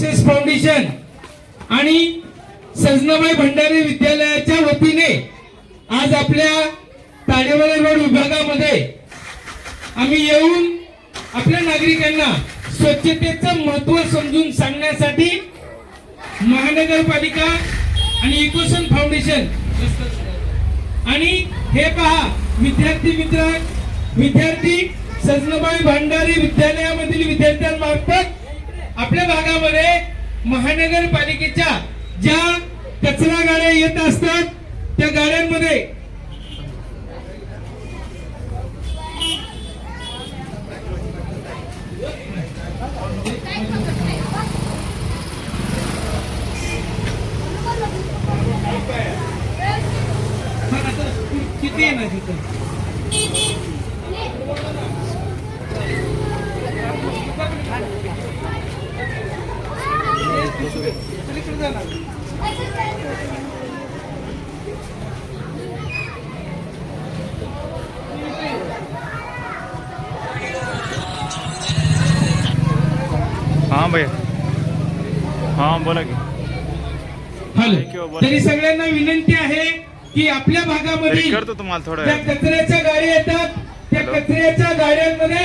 Success foundation आणि सजनाबाई भंडारी विद्यालयाच्या वतीने आज आपल्या ताडेवाला रोड विभागामध्ये आम्ही येऊन आपल्या नागरिकांना स्वच्छतेचं महत्त्व समजून सांगण्यासाठी महानगरपालिका आणि इकोसन फाउंडेशन आणि हे पहा विद्यार्थी मित्र विद्यार्थी सजनबाई भंडारी विद्यालयामधील विद्यार्थ्यांमार्फत आपल्या भागामध्ये महानगरपालिकेच्या ज्या कचरा गाड्या येत असतात त्या गाड्यांमध्ये किती आहे ना तिथं? हाँ भैया हाँ बोला की. तरी सगळ्यांना विनंती आहे की आपल्या भागामध्ये करतो तुम्हाला थोडं ज्या कचऱ्याच्या गाड्या येतात त्या. कचऱ्याच्या गाड्यांमध्ये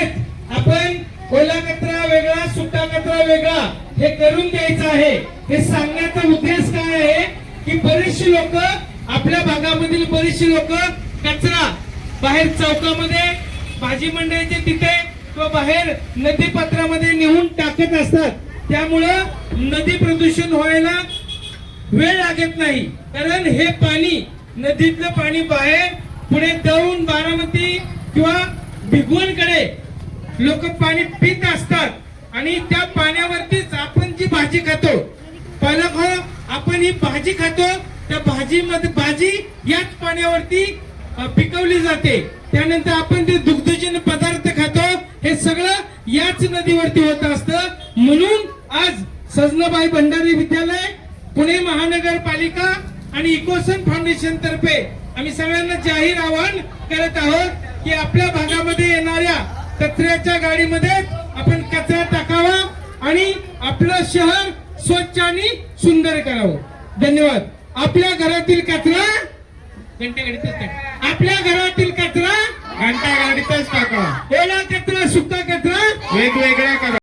आपण ओला कचरा वेगळा सुका कचरा वेगळा हे करून द्यायचं आहे. हे सांगण्याचा उद्देश काय आहे? की बरेचशी लोक आपल्या भागामधील बरेचशी लोक कचरा बाहेर चौकामध्ये भाजी मंडळीचे तिथे किंवा बाहेर नदी पात्रामध्ये नेऊन टाकत असतात. त्यामुळं नदी प्रदूषण व्हायला वेळ लागत नाही. कारण हे पाणी नदीतलं पाणी बाहेर पुढे दौंड बारामती किंवा भिगवणकडे लोक पाणी पित असतात आणि त्या पाण्यावरतीच आपण जी भाजी खातो. पालक हो आपण ही भाजी खातो. त्या भाजीमध्ये भाजी याच पाण्यावरती पिकवली जाते. त्यानंतर आपण ते दुग्धजन्य पदार्थ खातो. हे सगळं याच नदीवरती होत असतं. म्हणून आज सजनाबाई भंडारी विद्यालय पुणे महानगरपालिका आणि इकोसन फाउंडेशन तर्फे आम्ही सगळ्यांना जाहीर आवाहन करत आहोत की आपल्या भागामध्ये येणाऱ्या कचऱ्याच्या गाडीमध्ये आपण कचरा टाकावा आणि आपलं शहर स्वच्छ आणि सुंदर करावं. धन्यवाद. आपल्या घरातील कचरा टाका. आपल्या घरातील कचरा घंटा गाडीतच टाका. ओला कचरा सुका कचरा वेगवेगळ्या करा